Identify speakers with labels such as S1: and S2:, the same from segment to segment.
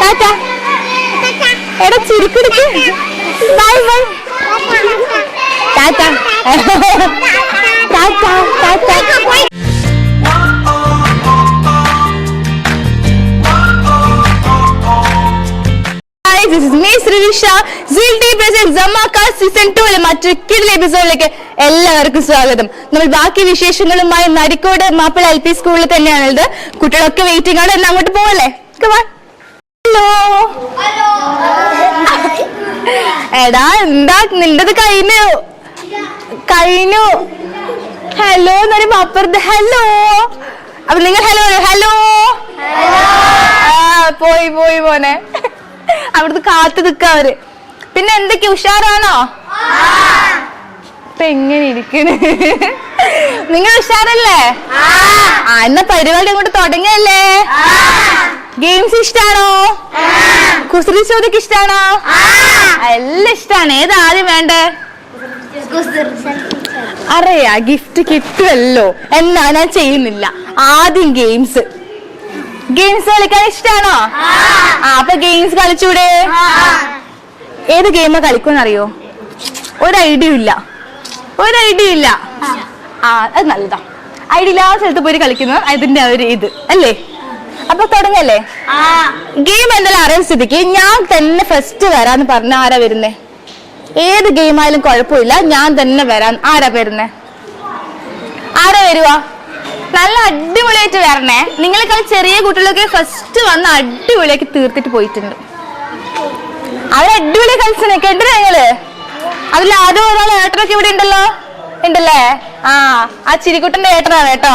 S1: ടാറ്റ എടാ ചിരിക്കെടുക്ക്. Bye bye. Tata tata tata Hi, this is me, Srivisha. Zil Tea presents Zamaka Season 2 ലെ മറ്റൊരു കിടില എപ്പിസോഡിലേക്ക് എല്ലാവർക്കും സ്വാഗതം. നമ്മൾ ബാക്കി വിശേഷങ്ങളുമായി നരിക്കോട് മാപ്പിള എൽ പി സ്കൂളിൽ തന്നെയാണുള്ളത് കുട്ടികളൊക്കെ വെയിറ്റിംഗ് ആണ്. എന്നാ അങ്ങോട്ട് പോവല്ലേ? ഹലോ എടാ എന്താ നിന്റത് കഴിഞ്ഞു? കഴിഞ്ഞു. ഹലോ എന്നൊരു അപ്പുറത്ത് ഹലോ അപ്പൊ നിങ്ങൾ ഹലോ ഹലോ പോയി പോയി പോനെ അവിടുത്തെ കാത്തു നിക്ക അവർ. പിന്നെ എന്തൊക്കെ ഉഷാറാണോ? ഇപ്പൊ എങ്ങനെ ഇരിക്കണ്? നിങ്ങൾ ഉഷാറല്ലേ? ആ എന്നാ പരിപാടി അങ്ങോട്ട് തുടങ്ങിയല്ലേ? ഗെയിംസ് ഇഷ്ടാണോ? കുസൃതി ചോദ്യക്ക് ഇഷ്ടാണോ? എല്ലാം ഇഷ്ടാണ്. ഏതാ ആദ്യം വേണ്ടേ? അറിയാ ഗിഫ്റ്റ് കിട്ടുമല്ലോ എന്നാ ഞാൻ ചെയ്യുന്നില്ല. ആദ്യം ഗെയിംസ് ഗെയിംസ് കളിക്കാൻ ഇഷ്ടാണോ? അപ്പൊ ഗെയിംസ് കളിച്ചൂടെ? ഏത് ഗെയിമാ കളിക്കും അറിയോ ഒരു ഐഡിയ ഇല്ല. ഒരു ഐഡിയ ഇല്ല. ആ അത് നല്ലതാ. ഐഡിയ ഇല്ലാത്ത സ്ഥലത്ത് പോയി കളിക്കുന്നത് അതിന്റെ ഒരു ഇത് അല്ലേ? അപ്പൊ തുടങ്ങല്ലേ? ഗെയിം എന്തായാലും അറിയാൻ സ്ഥിതിക്ക്. ഞാൻ തന്നെ ഫസ്റ്റ് വരാന്ന് പറഞ്ഞ ആരാ വരുന്നേ? ഏത് ഗെയിം ആയാലും കുഴപ്പമില്ല. ഞാൻ തന്നെ വരാൻ ആരാ വരുന്നേ? ആരാ വരുവാ? നല്ല അടിപൊളിയായിട്ട് വരണേ. നിങ്ങളെക്കാൾ ചെറിയ കുട്ടികളൊക്കെ ഫസ്റ്റ് വന്ന് അടിപൊളിയാക്കി തീർത്തിട്ട് പോയിട്ടുണ്ട്. അവർ അടിപൊളി കളിച്ചനെ നിങ്ങൾ? അതിൽ ആദ്യം ഒരാൾ ഏട്ടനൊക്കെ ഇവിടെ ഉണ്ടല്ലോ. ഉണ്ടല്ലേ? ആ ആ ചിരിക്കുട്ടന്റെ ഏട്ടനാണ് കേട്ടോ.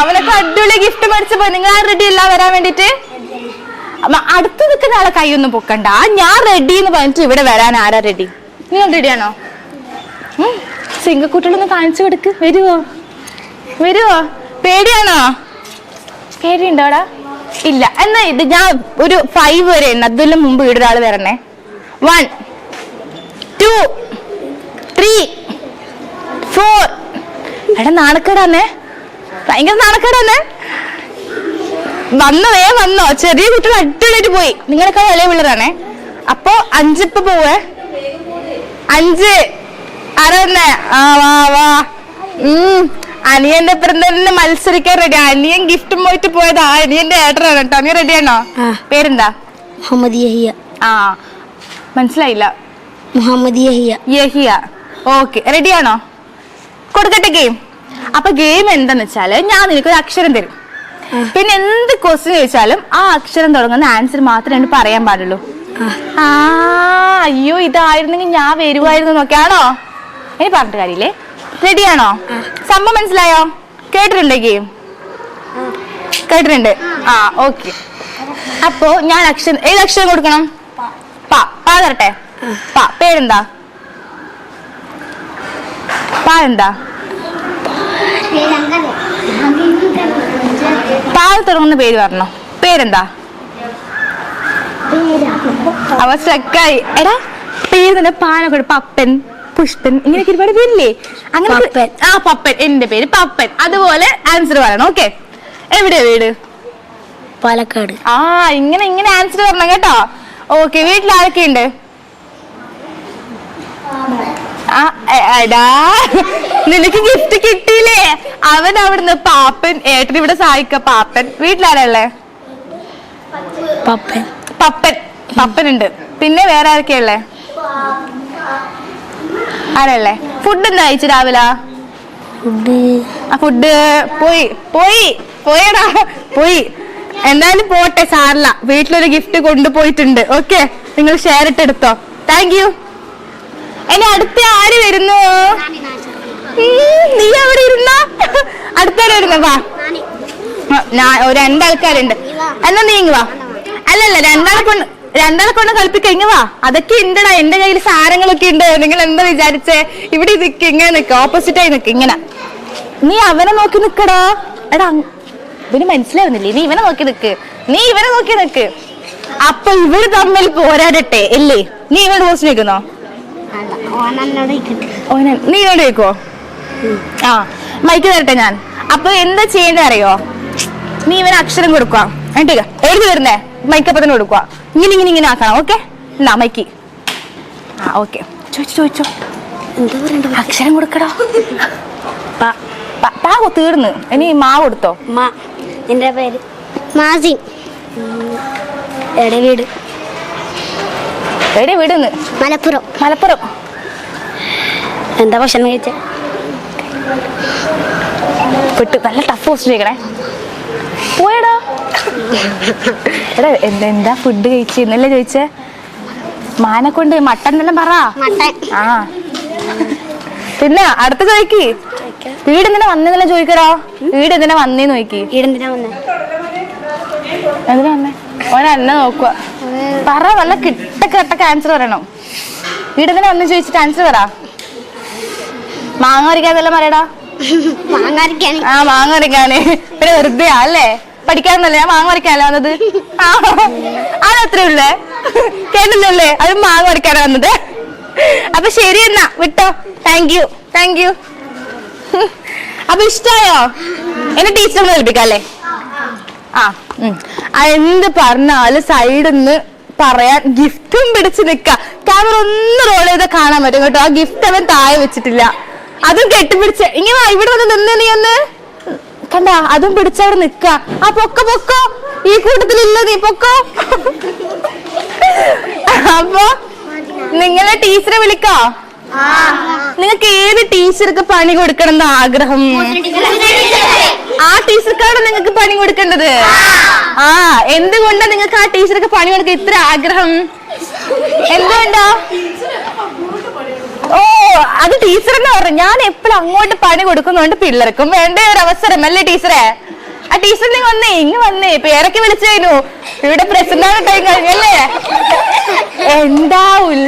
S1: അവനൊക്കെ അടിപൊളി ഗിഫ്റ്റ് മേടിച്ചു പോയി നിങ്ങൾ റെഡി അല്ല വരാൻ വേണ്ടിട്ട് അടുത്ത് നിൽക്കുന്ന ആളെ കൈയൊന്നും പൊക്കണ്ട. ഞാൻ റെഡി എന്ന് പറഞ്ഞിട്ട് ഇവിടെ വരാൻ ആരാ റെഡി നിങ്ങൾ റെഡിയാണോ സിംഗക്കുട്ടികളൊന്ന് കാണിച്ചു കൊടുക്ക്. വരുവോ? വരുവോ? പേടിയാണോ? പേടിയുണ്ടോടാ ഇല്ല. എന്നാ ഇത് ഞാൻ ഒരു ഫൈവ് വരെ എണ്ണ അതിലും മുമ്പ് ഇവിടെ ഒരാൾ വരണേ. വൺ ടു ത്രീ എടാ നാണക്കേടാന്നേ. ഭയങ്കര നാണക്കേടാന്നേ. വന്നോ ഏ വന്നോ. ചെറിയ കുട്ടികൾ അടിപൊളിയായിട്ട് പോയി. നിങ്ങളൊക്കെ ഇളയ പിള്ളേരാണേ. അപ്പൊ അഞ്ചിപ്പ പോവേ. അഞ്ച്. ആരാന്നെ ആ വാ വാ. ഉം. അനിയന്റെ തന്നെ മത്സരിക്കാൻ റെഡി അനിയൻ ഗിഫ്റ്റും പോയിട്ട് പോയത്. അനിയന്റെ ഏട്ടനാണ് കേട്ടോ. നീ റെഡിയാണോ. പേരെന്താ?
S2: മുഹമ്മദ് യഹിയ.
S1: ആ. മനസ്സിലായില്ല.
S2: മുഹമ്മദ് യഹിയ.
S1: യഹിയ. ഓക്കെ. റെഡിയാണോ കൊടുക്കട്ടെ ഗെയിം അപ്പൊ ഗെയിം എന്താന്ന് വെച്ചാൽ ഞാൻ നിനക്ക് ഒരു അക്ഷരം തരും. പിന്നെ എന്ത് ക്വസ്റ്റ്യൻ ചോദിച്ചാലും ആ അക്ഷരം തുടങ്ങുന്ന ആൻസർ മാത്രമേ എനിക്ക് പറയാൻ പാടുള്ളൂ. ആ. അയ്യോ ഇതായിരുന്നെങ്കിൽ ഞാൻ വരുമായിരുന്നു നോക്കിയാണോ ഇനി പറഞ്ഞിട്ട് കാര്യമില്ലേ? റെഡിയാണോ സംഭവം മനസ്സിലായോ? കേട്ടിട്ടുണ്ടോ ഗെയിം കേട്ടിട്ടുണ്ട്. ആ ഓക്കെ അപ്പോ ഞാൻ അക്ഷരം ഏത് അക്ഷരം കൊടുക്കണം? പ. പാ. തരട്ടെ? പ. പേരെന്താ? പാ എന്താ? പാൽ തുടങ്ങുന്ന പേര് പറഞ്ഞോ. പേരെന്താ? അവ സ്ട്രക്കായി എടാ പേര് തന്നെ പാനൊക്കെ പപ്പൻ പുഷ്പൻ ഇങ്ങനെയൊക്കെ ഒരുപാട് പേരില്ലേ? അങ്ങനെ. ആ പപ്പൻ. എന്റെ പേര് പപ്പൻ. അതുപോലെ ആൻസർ പറയണം ഓക്കെ എവിടെയാ വീട്?
S2: പാലക്കാട്.
S1: ആ ഇങ്ങനെ ഇങ്ങനെ ആൻസർ പറഞ്ഞ കേട്ടോ. ഓക്കെ വീട്ടിൽ ആരൊക്കെയുണ്ട് ആ എടാ നിനക്ക് ഗിഫ്റ്റ് കിട്ടിയില്ലേ? അവൻ അവിടുന്ന് പാപ്പൻ ഏട്ടൻ ഇവിടെ സഹായിക്ക പാപ്പൻ. വീട്ടിലാരല്ലേ
S2: പപ്പൻ.
S1: പപ്പൻ. ഉണ്ട് പിന്നെ വേറെ ആരൊക്കെയല്ലേ ആരല്ലേ ഫുഡ് എന്താ കഴിച്ചു രാവിലെ?
S2: ഫുഡ്
S1: ഫുഡ് പോയി പോയി പോയടാ പോയി. എന്തായാലും പോട്ടെ സാറില്ല വീട്ടിലൊരു ഗിഫ്റ്റ് കൊണ്ടുപോയിട്ടുണ്ട്. ഓക്കെ നിങ്ങൾ ഷെയർ ഇട്ടെടുത്തോ താങ്ക് യു ഇനി അടുത്ത ആര് വരുന്നു? നീ അവിടെ ഇരുന്ന? അടുത്താരെ വരുന്ന? വാ. രണ്ടാൾക്കാരുണ്ട്. എന്നാ നീ ഇങ്ങ് വാ. അല്ലല്ല രണ്ടാളെ കൊണ്ട് രണ്ടാളെ കൊണ്ട് കളിപ്പിക്ക ഇങ്ങ് വാ. അതൊക്കെ ഉണ്ടടാ. എന്റെ കയ്യിൽ സാരങ്ങളൊക്കെ ഉണ്ട്. നിങ്ങൾ എന്താ വിചാരിച്ചേ? ഇവിടെ നിക്ക് ഇങ്ങനെ നിക്ക. ഓപ്പോസിറ്റ് ആയി നിക്ക് ഇങ്ങനെ. നീ അവനെ നോക്കി നിക്കടാ. എടാ ഇവന് മനസ്സിലാവുന്നില്ലേ? നീ ഇവനെ നോക്കി നിക്ക്. നീ ഇവനെ നോക്കി നിക്ക്. അപ്പൊ ഇവർ തമ്മിൽ പോരാടട്ടെ ഇല്ലേ നീ ഇവനെ പോസ്റ്റ് നിൽക്കുന്നോ നീ ഇങ്ങോട്ട് വെക്കോ ആ മൈക്ക് തരട്ടെ ഞാൻ. അപ്പൊ എന്താ ചെയ്യേണ്ടത് അറിയോ? നീ ഇവന് അക്ഷരം കൊടുക്കുക എന്നിട്ട് എഴുതി വരുന്നേ. തന്നെ കൊടുക്കുക ഇങ്ങനെ ഇങ്ങനെ ഇങ്ങനെ ആക്കണം ഓക്കെ എന്നാ മൈക്ക് ആ ഓക്കെ ചോദിച്ചു ചോദിച്ചോ അക്ഷരം കൊടുക്കടോ. പാകോ തീർന്ന് ഇനി മാവ് കൊടുത്തോ?
S2: മാ എന്റെ പേര് മാസി എടെ വീട്
S1: എവിടെ വീടുന്ന്.
S2: മലപ്പുറം.
S1: മലപ്പുറം.
S2: എന്താ ഭക്ഷണം കഴിച്ച?
S1: വിട്ട് നല്ല ടഫ് ക്വസ്റ്റ്യൻ ചോദിക്കണേ പോയടാ. എടാ എന്താ എന്താ ഫുഡ് കഴിച്ചു? എന്നല്ലേ ചോദിച്ചേ? മാനെ കൊണ്ട് മട്ടൻ തന്നെ പറ. ആ. പിന്നെ അടുത്ത ചോദിക്ക് വീട് എന്തിനാ വന്നെന്നല്ല ചോദിക്കടാ? വീട് എന്തിനാ വന്നേന്ന്
S2: നോക്കി വന്നെ?
S1: എന്തിനാ വന്നേ? ഓനെ എന്നെ നോക്കുക പറ വല്ല കിട്ട കിട്ടക്ക ആൻസർ പറയണം വീട് ഒന്നും ചോദിച്ചിട്ട് ആൻസർ പറ മാങ്ങ പറിക്കാതെല്ലാം പറയടാ?
S2: മാങ്ങാരിക്കാണ്
S1: ആ മാങ്ങ വരയ്ക്കാന്. പിന്നെ വെറുതെ അല്ലേ? പഠിക്കാനല്ലേ ഞാൻ മാങ്ങ വരയ്ക്കാനല്ലേ വന്നത്? ആ, അതത്രേ ഉള്ളേ. കേട്ടില്ലല്ലേ അത് മാങ്ങ വരയ്ക്കാനാ വന്നത്. അപ്പൊ ശരി എന്നാ വിട്ടോ. താങ്ക് യു താങ്ക് യു അപ്പൊ ഇഷ്ടായോ? എന്നെ ടീച്ചർ ഏൽപ്പിക്കാല്ലേ? ആ ഉം. ആ, എന്ത് പറഞ്ഞാലും സൈഡിൽ നിന്ന് പറയാൻ ഗിഫ്റ്റും പിടിച്ച് നിക്ക. ക്യാമറ ഒന്ന് റോൾ ചെയ്ത് കാണാൻ പറ്റും കേട്ടോ. ആ ഗിഫ്റ്റ് അവൻ താഴെ വെച്ചിട്ടില്ല. അതും കെട്ടിപ്പിടിച്ച്. ഇങ്ങനെ ഇവിടെ വന്ന് നിന്ന് നീ ഒന്ന്. കണ്ട അതും പിടിച്ചവിടെ നിക്ക. ആ പൊക്ക പൊക്കോ. ഈ കൂട്ടത്തിലില്ല നീ പൊക്കോ. അപ്പൊ നിങ്ങളെ ടീച്ചറെ വിളിക്കോ? നിങ്ങൾക്ക് ഏത് ടീച്ചർക്ക് പണി കൊടുക്കണം ആഗ്രഹം? ആ ടീച്ചർക്കാണ് നിങ്ങൾക്ക് പണി കൊടുക്കേണ്ടത്? ആ. എന്തുകൊണ്ടാ നിങ്ങൾക്ക് ആ ടീച്ചർക്ക് പണി കൊടുക്കാൻ ഇത്ര ആഗ്രഹം? എന്തുകൊണ്ടാ? ഓ അത് ടീച്ചർ പറഞ്ഞു ഞാൻ എപ്പോഴും അങ്ങോട്ട് പണി കൊടുക്കുന്നുണ്ട് പിള്ളേർക്കും വേണ്ട ഒരു അവസരം അല്ലേ ടീച്ചറെ? ആ ടീച്ചർ നീ വന്നേ ഇങ്ങ് വന്നേ പേരൊക്കെ വിളിച്ചു കഴിഞ്ഞു ഇവിടെ പ്രസന്റ് ടൈം കഴിഞ്ഞല്ലേ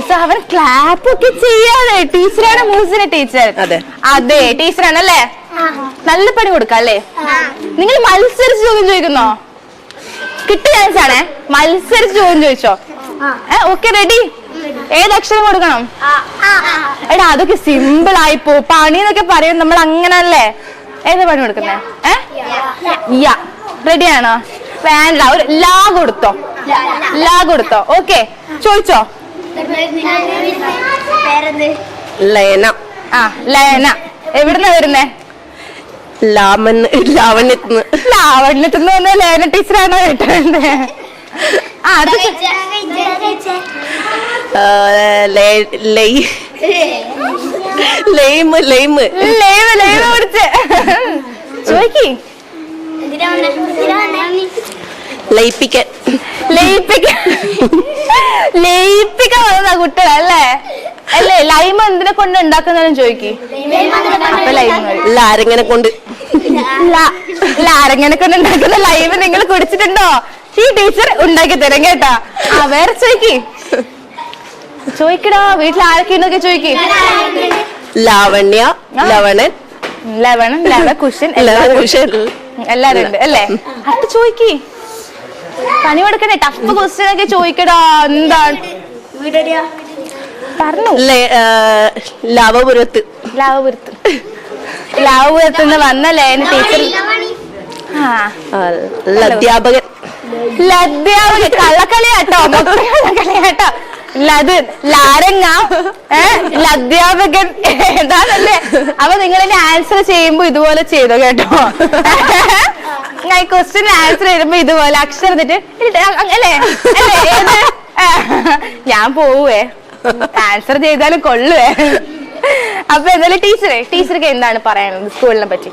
S1: ഉത്സവം അവൻ ക്ലാപ്പ് ഒക്കെ ചെയ്യാതെ ടീച്ചറാണ് മൂസിന്റെ ടീച്ചർ
S3: അതെ.
S1: അതെ ടീച്ചറാണല്ലേ നല്ല പണി കൊടുക്കാം അല്ലേ? നിങ്ങൾ മത്സരിച്ച് ചോദ്യം ചോദിക്കുന്നോ? കിട്ടിയ ചാൻസ് ആണേ. മത്സരിച്ച് ചോദ്യം ചോദിച്ചോ? ഏ ഓക്കെ റെഡി ഏത് അക്ഷരം കൊടുക്കണം? എടാ അതൊക്കെ സിമ്പിൾ ആയിപ്പോ പണി എന്നൊക്കെ പറയും നമ്മൾ അങ്ങനല്ലേ? ഏത് പണി കൊടുക്കുന്നേ? ഏ? യാ. റെഡി ആണോ? വേണ്ട ഒരു ലാ കൊടുത്തോ. ലാ കൊടുത്തോ. ഓക്കെ ചോദിച്ചോ?
S3: ലയന.
S1: ആ ലയന. എവിടുന്ന വരുന്നേ?
S3: ലാമൻ ലാവണ്യത്തിന്
S1: ലാവണ്യത്തുനിന്ന് വന്ന ലയന ടീച്ചറാണോ കേട്ടത് ആ അത്
S3: ലൈമ് ലൈമ്.
S1: ചോദിക്കി
S3: ലയിപ്പിക്കൻ.
S1: ലയിപ്പിക്കാൻ ലയിപ്പിക്കാൻ വന്നതാ കുട്ടികളല്ലേ അല്ലേ? ലൈമ എന്തിനെ കൊണ്ട് ഉണ്ടാക്കുന്നതെന്ന് ചോദിക്കി. അപ്പൊ ലൈമ
S3: ലാരങ്ങനെ കൊണ്ട്?
S1: ഉണ്ടാക്കുന്ന ലൈവ് നിങ്ങൾ കുടിച്ചിട്ടുണ്ടോ? ഈ ടീച്ചർ ഉണ്ടാക്കി തരും കേട്ടാ. ആ വേറെ ചോദിക്കി. ചോദിക്കടാ വീട്ടിൽ ആരൊക്കെ ഉണ്ടൊക്കെ ചോദിക്കി.
S3: ലാവണ്യ ലവണൻ.
S1: ലവണൻ ലവ കുഷൻ
S3: കുശൻ
S1: എല്ലാരും ഉണ്ട്. അല്ലേ? അത് ചോദിക്കി. പണി കൊടുക്കണേ ടഫ് ക്വസ്റ്റ്യൻ ഒക്കെ ചോദിക്കടാ. എന്താണ്? പറഞ്ഞു.
S3: ലാവപുരത്ത്
S1: ലാവപുരത്ത്. ലാവപുരത്ത്. നിന്ന് വന്ന ലേന ടീച്ചർ
S3: അധ്യാപകൻ
S1: ലധ്യാപകൻ കള്ളക്കളിയാട്ടോ. കളിയാട്ടോ കള്ളക്കളിയാട്ടോ. ലത് ലാരങ്ങ ഏ ലധ്യാപകൻ ഏതാണല്ലേ അപ്പൊ നിങ്ങൾ ഇനി ആൻസർ ചെയ്യുമ്പോ ഇതുപോലെ ചെയ്തോ കേട്ടോ. ഞാൻ ക്വസ്റ്റ്യൻ ആൻസർ ചെയ്യുമ്പോ ഇതുപോലെ അക്ഷരം എന്നിട്ട് അല്ലേ? അല്ലേ? ഞാൻ പോവേ. ആൻസർ ചെയ്താലും കൊള്ളുവേ. അപ്പൊ എന്തായാലും ടീച്ചറെ ടീച്ചർക്ക് എന്താണ് പറയാനുള്ളത് സ്കൂളിനെ പറ്റി?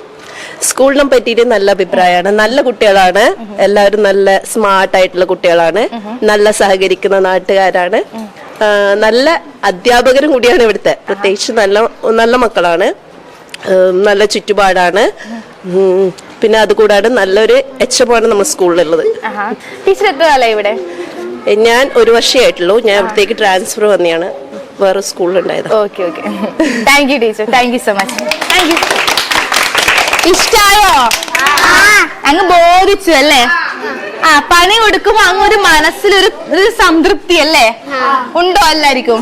S3: സ്കൂളിനെ പറ്റിയിട്ട് നല്ല അഭിപ്രായമാണ്. നല്ല കുട്ടികളാണ്. എല്ലാവരും നല്ല സ്മാർട്ട് ആയിട്ടുള്ള കുട്ടികളാണ്. നല്ല സഹകരിക്കുന്ന നാട്ടുകാരാണ്. നല്ല അധ്യാപകരും കൂടിയാണ് ഇവിടുത്തെ. പ്രത്യേകിച്ച് നല്ല നല്ല മക്കളാണ്. നല്ല ചുറ്റുപാടാണ്. പിന്നെ അതുകൂടാതെ നല്ലൊരു എച്ച് എച്ചമാണ് നമ്മുടെ സ്കൂളിലുള്ളത്.
S1: ടീച്ചർ എത്ര കാലം ഇവിടെ?
S3: ഞാൻ ഒരു വർഷമായിട്ടുള്ളൂ ഞാൻ ഇവിടത്തേക്ക് ട്രാൻസ്ഫർ വന്നെയാണ്. വേറെ സ്കൂളിലുണ്ടായത്.
S1: Okay okay. Thank you teacher. Thank you so much thank you ഇഷ്ടായോ? അങ്ങ് ബോധിച്ചു അല്ലേ? ആ പണി കൊടുക്കുമ്പോ അങ്ങ് ഒരു മനസ്സിലൊരു ഒരു സംതൃപ്തി അല്ലേ? ഉണ്ടോ എല്ലാരിക്കും?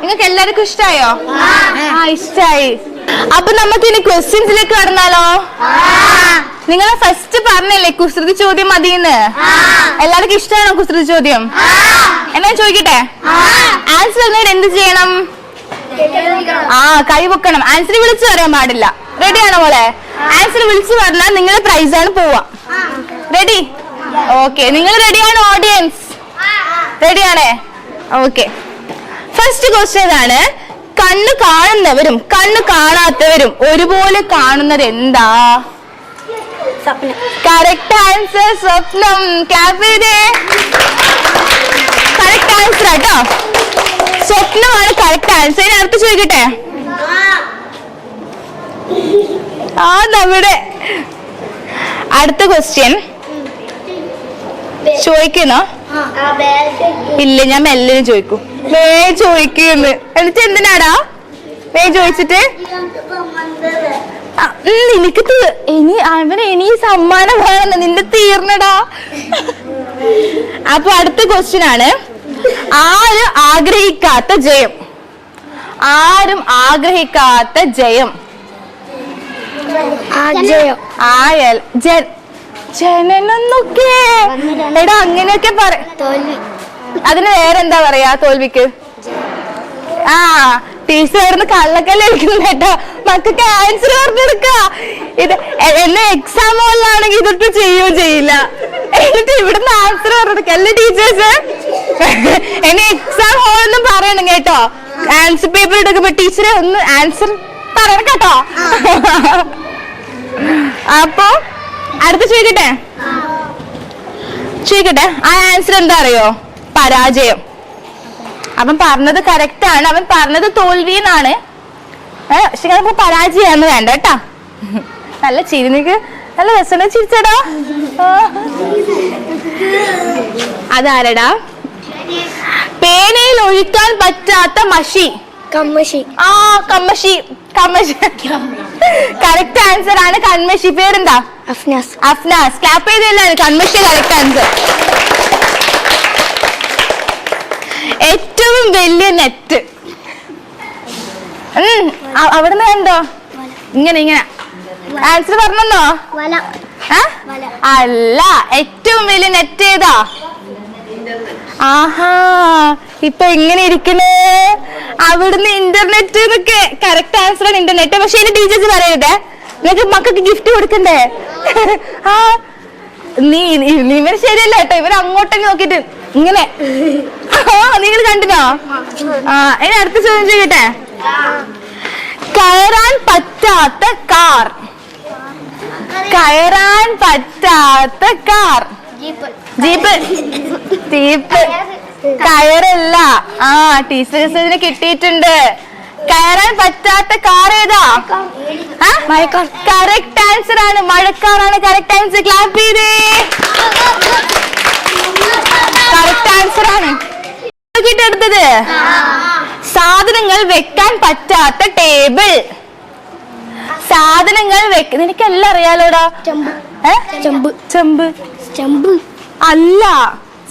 S1: നിങ്ങൾക്ക് എല്ലാവർക്കും ഇഷ്ടായോ? ആ ഇഷ്ടായി. അപ്പൊ നമുക്ക് ഇനി ക്വസ്റ്റ്യൻസിലേക്ക് കടന്നാലോ? നിങ്ങൾ ഫസ്റ്റ് പറഞ്ഞല്ലേ കുസൃതി ചോദ്യം മതിയെന്ന്? എല്ലാവർക്കും ഇഷ്ടമാണോ കുസൃതി ചോദ്യം? എന്നാ ചോദിക്കട്ടെ? ആൻസർ എന്നേരം എന്ത് ചെയ്യണം? ആ കൈ പൊക്കണം. ആൻസർ വിളിച്ചു പറയാൻ പാടില്ല. റെഡി ആണോ മോളെ? ആൻസർ വിളിച്ചു പറഞ്ഞാൽ നിങ്ങൾ പ്രൈസ് ആണ് പോവാ. റെഡി ഓക്കെ നിങ്ങൾ റെഡിയാണ് ഓഡിയൻസ് റെഡിയാണേ ഓക്കെ ഫസ്റ്റ് ക്വസ്റ്റ്യൻ ആണ് കണ്ണ് കാണുന്നവരും കണ്ണ് കാണാത്തവരും ഒരുപോലെ കാണുന്നത് എന്താ?
S2: സ്വപ്നം.
S1: കറക്റ്റ് ആൻസർ സ്വപ്നം. ചെയ്തേ. കറക്റ്റ് ആൻസർ ആട്ടോ. സ്വപ്നമാണ് കറക്റ്റ് ആൻസർ ഇനി അടുത്ത് ചോദിക്കട്ടെ? ആ നമ്മുടെ അടുത്ത ക്വസ്റ്റ്യൻ ചോദിക്കുന്നോ. ഇല്ല ഞാൻ മെല്ലിന് ചോദിക്കും. വേ ചോദിക്കുന്നു. എന്നിട്ട് എന്തിനാടാ? വേ ചോദിച്ചിട്ട്? ആ, നിനക്ക് ഇനി അവന് ഇനി സമ്മാനം വേണം. നിന്റെ തീർന്നടാ. അപ്പൊ അടുത്ത ക്വസ്റ്റ്യൻ ആണ്. ആരും ആഗ്രഹിക്കാത്ത ജയം? ആരും ആഗ്രഹിക്കാത്ത ജയം?
S2: അജയോ
S1: ആയൽ ജൻ ജനനൊന്നൊക്കെ. എടാ അങ്ങനെയൊക്കെ പറ അതിന് വേറെന്താ പറയാ തോൽവിക്ക്? ആ ടീച്ചറായിരുന്നു കള്ളക്കല്ല കളിക്കുന്നു കേട്ടോ. മക്കൾക്ക് ആൻസർ പറഞ്ഞെടുക്ക ഇത് എന്നെ എക്സാം ഹോളിലാണെങ്കിൽ ഇതൊട്ട് ചെയ്യുകയും ചെയ്യില്ല. എന്നിട്ട് ഇവിടുന്ന് ആൻസർ പറഞ്ഞെടുക്ക അല്ലേ ടീച്ചേഴ്സ് എന്നെ എക്സാം ഹോളൊന്നും പറയണം കേട്ടോ. ആൻസർ പേപ്പർ എടുക്കുമ്പോ ടീച്ചറെ ഒന്ന് ആൻസർ പറയണം കേട്ടോ. അപ്പൊ അടുത്ത് ചോദിക്കട്ടെ? ചോദിക്കട്ടെ. ആ ആൻസർ എന്താ അറിയോ? പരാജയം. അവൻ പറഞ്ഞത് കറക്റ്റ് ആണ്. അവൻ പറഞ്ഞത് തോൽവി എന്നാണ്. പക്ഷെ നമുക്ക് പരാജയാന്ന് വേണ്ട കേട്ടാ. നല്ല ചിരി നിനക്ക് നല്ല രസം ചിരിച്ചടാ. അതാരടാ? പേനയിൽ ഒഴിക്കാൻ പറ്റാത്ത മഷി.
S2: കമ്മഷി.
S1: ആ കമ്മഷി. കമ്മശി കറക്റ്റ് ആൻസർ ആണ് കൺമഷി. പേരെന്താ?
S2: അഫ്നാസ്.
S1: അഫ്നാസ്. ക്ലാപ്പ് ചെയ്തല്ലേ കൺമഷി കറക്റ്റ് ആൻസർ ഏറ്റവും വലിയ നെറ്റ് അവിടുന്ന് കണ്ടോ? ഇങ്ങനെ ഇങ്ങനെ. ആൻസർ പറഞ്ഞോ. അല്ല ഏറ്റവും വലിയ നെറ്റ് ഏതാ? ആഹാ ഇപ്പൊ എങ്ങനെ ഇരിക്കണേ? അവിടുന്ന് ഇന്റർനെറ്റ് എന്നൊക്കെ കറക്റ്റ് ആൻസർ ആണ് ഇന്റർനെറ്റ് പക്ഷെ എന്റെ ടീച്ചേഴ്സ് പറയരുതേ. നിനക്ക് മക്കൾക്ക് ഗിഫ്റ്റ് കൊടുക്കണ്ടേ? ആ നീ നീ ശരിയല്ല കേട്ടോ. ഇവർ അങ്ങോട്ടേക്ക് നോക്കിട്ട് ഇങ്ങനെ. നിങ്ങൾ കണ്ടിനോ? ആ ഇനി അടുത്ത ചോദ്യം ചെയ്യട്ടെ കയറാൻ പറ്റാത്ത കാർ. കയറാൻ പറ്റാത്ത കാർ. ജീപ്പ്. ജീപ്പ്. കയറല്ല. ആ ഇതിന് കിട്ടിയിട്ടുണ്ട്. കയറാൻ പറ്റാത്ത കാർ ഏതാ? കറക്റ്റ് ആൻസർ ആണ്. മഴക്കാറാണ്. കറക്റ്റ് ആൻസർ ക്ലാപ്പ് ചെയ്തേ. കറക്റ്റ് ആൻസർ ആണ്. എടുത്തത്. സാധനങ്ങൾ വെക്കാൻ പറ്റാത്ത ടേബിൾ സാധനങ്ങൾ വെക്ക നിനക്കെല്ലാം അറിയാലോടാ?
S2: ചെമ്പ്. ചെമ്പ്.
S1: ചെമ്പ്. അല്ല.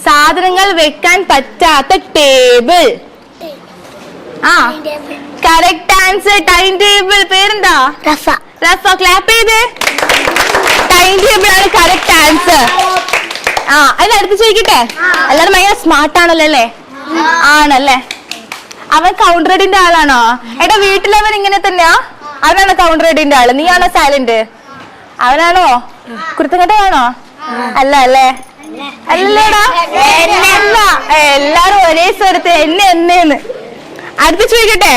S1: സാധനങ്ങൾ വെക്കാൻ പറ്റാത്ത ടേബിൾ ആ. കറക്റ്റ് ആൻസർ ടൈം ടേബിൾ പേരെന്താ?
S2: റഫ.
S1: റഫ ക്ലാപ്പ് ചെയ്ത്. ടൈം ടേബിൾ ആണ് കറക്റ്റ് ആൻസർ ആ അതിന് അടുത്ത് ചോദിക്കട്ടെ? എല്ലാരും ഭയങ്കര സ്മാർട്ട് ആണല്ലോ അല്ലേ? ആണല്ലേ? അവൻ കൗണ്ടർ റെഡിന്റെ ആളാണോ? എടാ വീട്ടിലവൻ ഇങ്ങനെ തന്നെയാ? അവനാണോ കൗണ്ടർ റെഡിന്റെ ആൾ? നീയാണോ സൈലന്റ് അവനാണോ? കുരുത്തങ്കട്ടയാണോ അല്ല അല്ലേ? അല്ലല്ലേടാ. എല്ലാരും ഒരേ സ്വരത്ത് എന്നെ എന്നേന്ന്. അടുത്ത് ചോദിക്കട്ടെ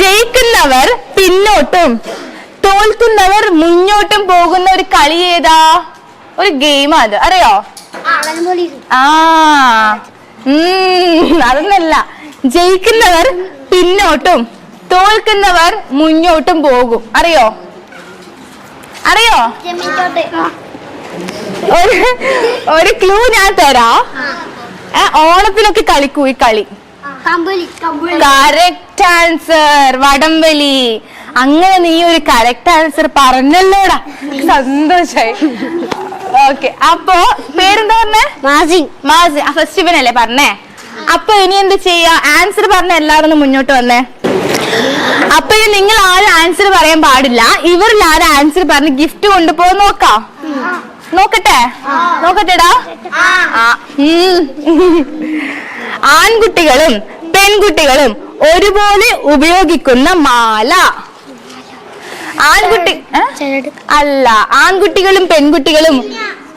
S1: ജയിക്കുന്നവർ പിന്നോട്ടും തോൽക്കുന്നവർ മുന്നോട്ടും പോകുന്ന ഒരു കളി ഏതാ? ഒരു ഗെയിം അത്. അറിയോ? ആ അതൊന്നല്ല. ജയിക്കുന്നവർ പിന്നോട്ടും തോൽക്കുന്നവർ മുന്നോട്ടും പോകും. അറിയോ? അറിയോ? ഒരു ക്ലൂ ഞാൻ തരാ. ഓണത്തിനൊക്കെ കളിക്കൂ ഈ കളി. കറക്റ്റ് ആൻസർ വടംവലി. അങ്ങനെ നീ ഒരു കറക്റ്റ് ആൻസർ പറഞ്ഞല്ലോടാ. സന്തോഷായി. ഓക്കെ അപ്പൊ പേരെന്താ പറഞ്ഞേ?
S2: മാസി.
S1: മാസ്. ഫസ്റ്റ് ഇവനല്ലേ പറഞ്ഞേ? അപ്പൊ ഇനി എന്ത് ചെയ്യാ? ആൻസർ പറഞ്ഞ എല്ലാവരും മുന്നോട്ട് വന്നേ. അപ്പൊ ഇനി നിങ്ങൾ ആരും ആൻസർ പറയാൻ പാടില്ല. ഇവരിൽ ആരും ആൻസർ പറഞ്ഞ് ഗിഫ്റ്റ് കൊണ്ടുപോകാൻ നോക്കാം? നോക്കട്ടെ? നോക്കട്ടെടാ. ആ. ആൺകുട്ടികളും പെൺകുട്ടികളും ഒരുപോലെ ഉപയോഗിക്കുന്ന മാല. ആൺകുട്ടി അല്ല ആൺകുട്ടികളും പെൺകുട്ടികളും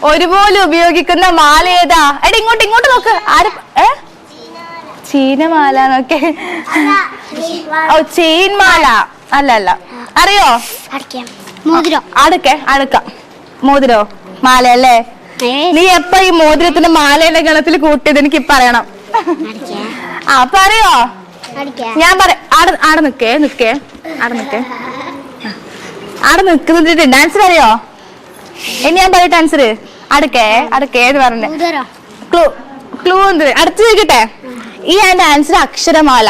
S1: ഒരുപോലെ ഉപയോഗിക്കുന്ന മാല ഏതാ? എടാ ഇങ്ങോട്ട് ഇങ്ങോട്ട് നോക്ക്. ആര് ഏ? ചീനമാല നോക്കെ ഓ ചെയിൻ മാല അല്ല അല്ല. അറിയോ?
S2: അടിക്കാം മോതിരം
S1: അടുക്കെ അടുക്ക മോതിരോ? മാല അല്ലേ? നീ എപ്പ ഈ മോതിരത്തിന്റെ മാലയുടെ ഗണത്തിൽ കൂട്ടിയത്? എനിക്ക് പറയണം. ആ പറയോ? ഞാൻ പറ ആടെ ആടെ നിക്കേ നിക്കേ ആടെ നിക്കേ ആടെ നിക്കുന്നുണ്ട് ഡാൻസ് പറയോ? ഇനി ഞാൻ പറയട്ടെ ആൻസർ അടുക്കേ അടുക്കേ എന്ന് പറഞ്ഞു ക്ലൂ ക്ലൂ എന്ത് അടുത്ത് ചോദിക്കട്ടെ? ഈ എന്റെ ആൻസർ അക്ഷരമാല.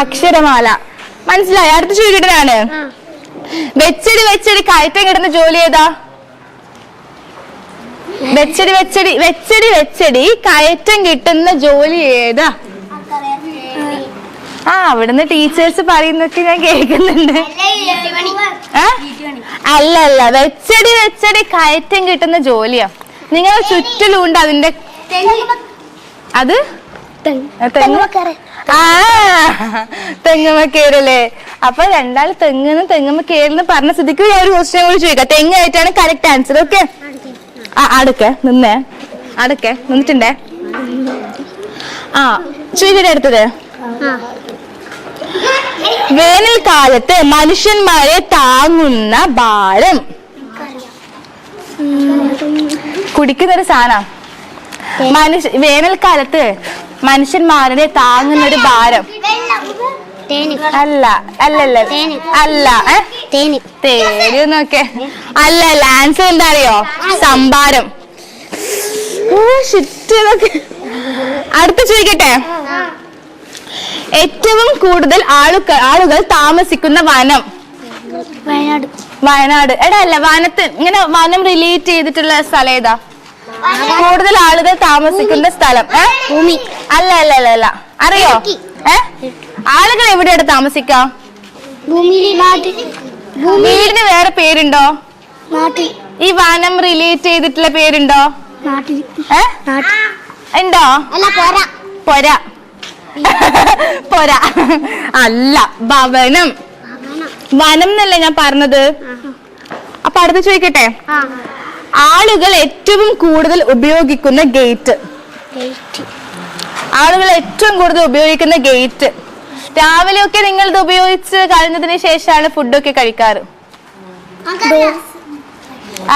S1: അക്ഷരമാല. മനസ്സിലായി? അടുത്ത് ചോദിക്കട്ടെ വെച്ചടി വെച്ചടി കയറ്റം കിടന്ന് ജോലി ഏതാ വെച്ചടി വെച്ചടി വെച്ചടി വെച്ചടി. കയറ്റം കിട്ടുന്ന ജോലി ഏതാ? ആ അവിടുന്ന് ടീച്ചേഴ്സ് പറയുന്നൊക്കെ ഞാൻ കേൾക്കുന്നുണ്ട്? അല്ല അല്ല. വെച്ചടി വെച്ചടി കയറ്റം കിട്ടുന്ന ജോലിയാ. നിങ്ങൾ ചുറ്റിലുണ്ട് അതിന്റെ അത്? ആ തെങ്ങുമക്കേരല്ലേ അപ്പൊ രണ്ടാൾ തെങ്ങെന്ന് തെങ്ങമ്മ കേറെന്ന് പറഞ്ഞ സ്ഥിതിക്ക് ഞാൻ ഒരു ക്വസ്റ്റ്യൻ കൂടി ചോദിക്കാം. തെങ്ങായിട്ടാണ് കറക്റ്റ് ആൻസർ ഓക്കെ ആ അടുക്കെ നിന്നേ. അടുക്കെ നിന്നിട്ടുണ്ടേ? ആ ചുരിയുടെ അടുത്തത്? വേനൽക്കാലത്ത് മനുഷ്യന്മാരെ താങ്ങുന്ന ഭാരം കുടിക്കുന്ന ഒരു സാധനം. മനുഷ്യ വേനൽക്കാലത്ത് മനുഷ്യന്മാരെ താങ്ങുന്ന ഒരു ഭാരം അല്ല അല്ലല്ല. അല്ല ഏ?
S2: തേന്.
S1: തേര് നോക്കെ അല്ല ലാൻസ് എന്താ അറിയോ സംഭാരം. അടുത്ത ചോദിക്കട്ടെ? ഏറ്റവും കൂടുതൽ ആളുകൾ ആളുകൾ താമസിക്കുന്ന വനം?
S2: വയനാട്.
S1: വയനാട്. എടാ അല്ല വനത്ത് ഇങ്ങനെ വനം റിലേറ്റ് ചെയ്തിട്ടുള്ള സ്ഥലം ഏതാ? കൂടുതൽ ആളുകൾ താമസിക്കുന്ന സ്ഥലം?
S2: ഭൂമി.
S1: അല്ല അല്ല അല്ല അല്ല. അറിയോ? ഏ? ആളുകൾ എവിടെയാണ് താമസിക്കാം? വീടിന് വേറെ പേരുണ്ടോ? ഈ വനം റിലേറ്റ് ചെയ്തിട്ടുള്ള പേരുണ്ടോ? ഉണ്ടോ?
S2: അല്ല പോരാ.
S1: പൊര. അല്ല ഭവനം. വനം എന്നല്ലേ ഞാൻ പറഞ്ഞത്? അപ്പൊ അടുത്ത് ചോദിക്കട്ടെ? ആളുകൾ ഏറ്റവും കൂടുതൽ ഉപയോഗിക്കുന്ന ഗേറ്റ്. ആളുകൾ ഏറ്റവും കൂടുതൽ ഉപയോഗിക്കുന്ന ഗേറ്റ്. രാവിലെ ഒക്കെ നിങ്ങൾ ഇത് ഉപയോഗിച്ച് കഴിഞ്ഞതിന് ശേഷമാണ് ഫുഡൊക്കെ കഴിക്കാറ്?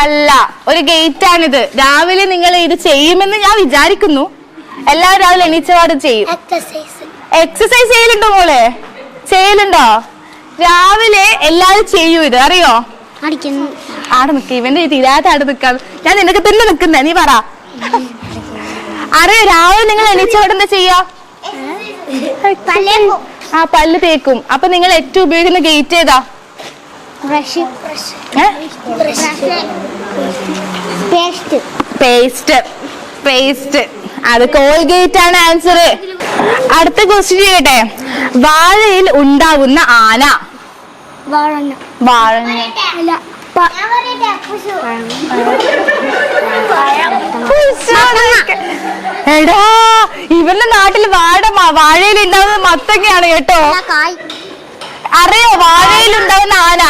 S1: അല്ല ഒരു ഗേറ്റ് ആണിത് രാവിലെ നിങ്ങൾ ഇത് ചെയ്യുമെന്ന് ഞാൻ വിചാരിക്കുന്നു. എല്ലാവരും രാവിലെ എണീച്ചപാട് ചെയ്യും.
S2: എക്സസൈസ്
S1: ചെയ്യലുണ്ടോ മോളെ? ചെയ്യലുണ്ടോ? രാവിലെ എല്ലാവരും ചെയ്യൂ ഇത് അറിയോ?
S2: ആട്
S1: ആടെ നിക്ക ഇവന്റെ തീരാത്ത ആടെ നിക്കാൻ ഞാൻ നിനക്ക് തന്നെ നിക്കുന്നേ നീ പറ. അറിയോ രാവിലെ നിങ്ങൾ എണീച്ചപാട് എന്താ ചെയ്യാ? ആ പല്ല് തേക്കും. അപ്പൊ നിങ്ങൾ ഏറ്റവും ഉപയോഗിക്കുന്ന ഗേറ്റ് ഏതാ?
S2: പേസ്റ്റ്
S1: പേസ്റ്റ് പേസ്റ്റ് അത് കോൾഗേറ്റ് ആണ് ആൻസർ അടുത്ത ക്വസ്റ്റ്യൻ ചെയ്യട്ടെ. വാഴയിൽ ഉണ്ടാവുന്ന ആന.
S2: വാഴ
S1: വാഴ
S2: അല്ല
S1: എടാ ഇവരുടെ നാട്ടിൽ വാഴ വാഴയിൽ ഉണ്ടാവുന്ന മത്തങ്ങയാണ് കേട്ടോ. അറിയോ വാഴയിൽ ഉണ്ടാവുന്ന ആന?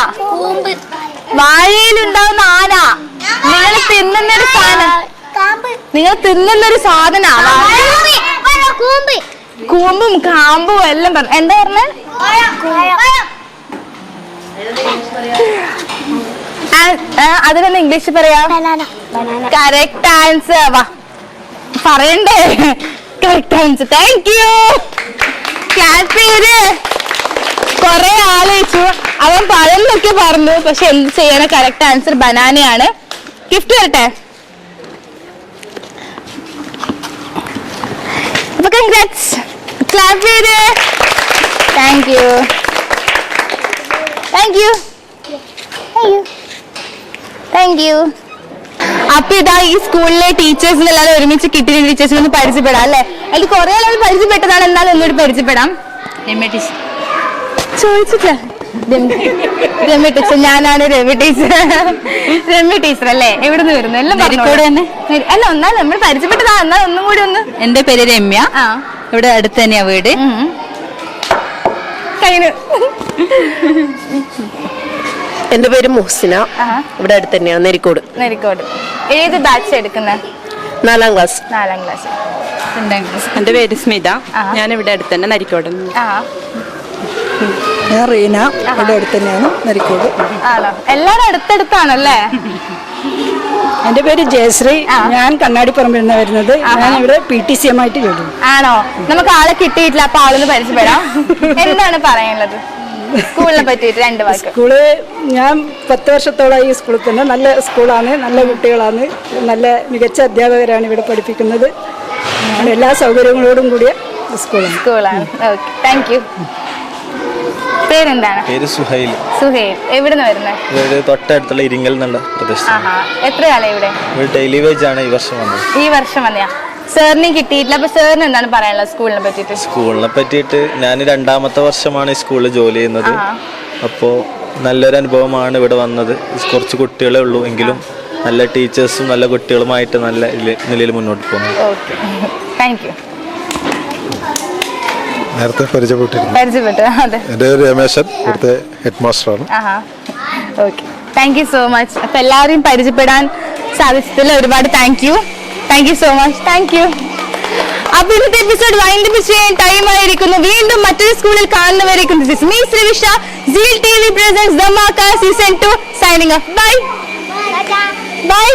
S1: വാഴയിൽ ഉണ്ടാവുന്ന ആന. നിങ്ങൾ തിന്നുന്നൊരു സാധനം. നിങ്ങൾ തിന്നുന്നൊരു സാധന?
S2: കൂമ്പ്.
S1: കൂമ്പും എല്ലാം പറഞ്ഞു എന്താ പറഞ്ഞ? അതിനെന്താ ഇംഗ്ലീഷിൽ പറയാ? കറക്റ്റ് ആൻസർ വാ. പറയണ്ടേ? കറക്റ്റ് ആൻസർ താങ്ക് യു ചെയ്ത്. കൊറേ ആലോചിച്ചു അവൻ പഴന്നൊക്കെ പറഞ്ഞു പക്ഷെ എന്ത് ചെയ്യണ? Correct answer ബനാനയാണ്. ഗിഫ്റ്റ് വരട്ടെ അപ്പൊ കൺഗ്രാറ്റ്സ് ക്ലാപ്പ് ചെയ്ത്. Thank you thank you thank you അപ്പൊ ഇതാ ഈ സ്കൂളിലെ ടീച്ചേഴ്സിന് എല്ലാവരും ഒരുമിച്ച് കിട്ടിയ ടീച്ചേഴ്സിൽ ഒന്ന് പരിചയപ്പെടാം അല്ലെ? അതിൽ കുറെ ആളുകൾ പരിചയപ്പെട്ടതാണ് എന്നാലും ഒന്നുകൂടി പരിചയപ്പെടാം. ചോദിച്ചിട്ടില്ല. രമ്യ ടീച്ചർ ഞാനാണ് രമ്യ ടീച്ചർ രമ്യ ടീച്ചർ അല്ലേ? എവിടെ നിന്ന് വരുന്നു? എല്ലാം
S4: നരിക്കോട് തന്നെ.
S1: അല്ല ഒന്നാ നമ്മൾ പരിചയപ്പെട്ടതാ എന്നാ ഒന്നും കൂടി ഒന്ന്
S4: എന്റെ പേര് രമ്യ. ഇവിടെ അടുത്ത് തന്നെയാ വീട്.
S1: കഴിഞ്ഞു
S3: എന്റെ പേര് മുഹസിന. ഇവിടെ അടുത്ത് തന്നെയാണ് നെരിക്കോട്.
S1: നെരിക്കോട്. ഏത് ബാച്ച് എടുക്കുന്നത്
S3: നാലാം ക്ലാസ്
S1: നാലാം ക്ലാസ്
S5: എന്റെ പേര് സ്മിത. ഞാൻ ഇവിടെ അടുത്ത് തന്നെ നരിക്കോട്.
S1: ആ
S6: ഞാൻ റീന. ഇവിടെ അടുത്ത് തന്നെയാണ് നരിക്കോട്.
S1: ആണോ? എല്ലാരും അടുത്തടുത്താണല്ലേ?
S6: എന്റെ പേര് ജയശ്രീ. ഞാൻ കണ്ണാടിപ്പറമ്പിൽ നിന്ന് വരുന്നത്. ഞാൻ ഇവിടെ പി ടി സി എം ആയിട്ട് ജോലി ചെയ്യുന്നു.
S1: ആണോ? നമുക്ക് ആളെ കിട്ടിയിട്ടില്ല അപ്പൊ ആളൊന്ന് പരിചയപ്പെടാം. എന്താണ് പറയാനുള്ളത്? സ്കൂളിനെ പറ്റിയിട്ട് രണ്ട് വാക്ക്.
S6: സ്കൂൾ ഞാൻ പത്ത് വർഷത്തോളം ഈ സ്കൂളിൽ തന്നെ നല്ല സ്കൂളാണ് നല്ല കുട്ടികളാണ് നല്ല മികച്ച അധ്യാപകരാണ് ഇവിടെ പഠിപ്പിക്കുന്നത്. എല്ലാ സൗകര്യങ്ങളോടും കൂടിയ സ്കൂളാണ്.
S1: സ്കൂളാണ്. ഓക്കെ താങ്ക് യു പേരെന്താണ്?
S7: പേര് സുഹൈൽ.
S1: സുഹൈൽ. എവിടുന്ന് വരുന്നത്
S7: ഇവിടെ തൊട്ടടുത്തുള്ള ഇരിങ്ങൽ എന്നുള്ള പ്രദേശം
S1: എത്ര കാലം ഇവിടെ?
S7: ഇവിടെ ഡെയിലി വേജ് ആണ് ഈ വർഷം വന്നത്.
S1: ഈ വർഷം വന്നയാ? സാറിനെ കിട്ടിയിട്ടില്ല. അപ്പൊ സാറിന് എന്താണ് പറയാനുള്ളത് സ്കൂളിനെ പറ്റിയിട്ട്?
S7: സ്കൂളിനെ പറ്റിയിട്ട് ഞാൻ രണ്ടാമത്തെ വർഷമാണ് ഈ സ്കൂളിൽ ജോലി ചെയ്യുന്നത്.
S1: അപ്പോ
S7: അപ്പോൾ നല്ലൊരു അനുഭവമാണ് ഇവിടെ വന്നത്. കുറച്ച് കുട്ടികളെ ഉള്ളൂ എങ്കിലും നല്ല ടീച്ചേഴ്സും നല്ല കുട്ടികളുമായിട്ട് നല്ല നിലയിൽ മുന്നോട്ട് പോകുന്നു.
S8: നേരത്തെ പരിചയപ്പെട്ടിരുന്നു. എന്റെ രമേശൻ. ഇവിടുത്തെ ഹെഡ് മാസ്റ്ററാണ്
S1: താങ്ക് യു സോ മച്ച് അപ്പൊ എല്ലാവരെയും പരിചയപ്പെടാൻ സാധിച്ചതിൽ ഒരുപാട് thank you thank you so much thank you അപ്പൊ ഇന്നത്തെ എപ്പിസോഡ് വൈൻഡപ്പ് ചെയ്യാൻ ടൈം ആയിരിക്കുന്നു. വീണ്ടും മറ്റൊരു സ്കൂളിൽ കാണുന്നവരേക്കും this is me Srivisha. Seal T V presents Dhamaka season two signing off bye bye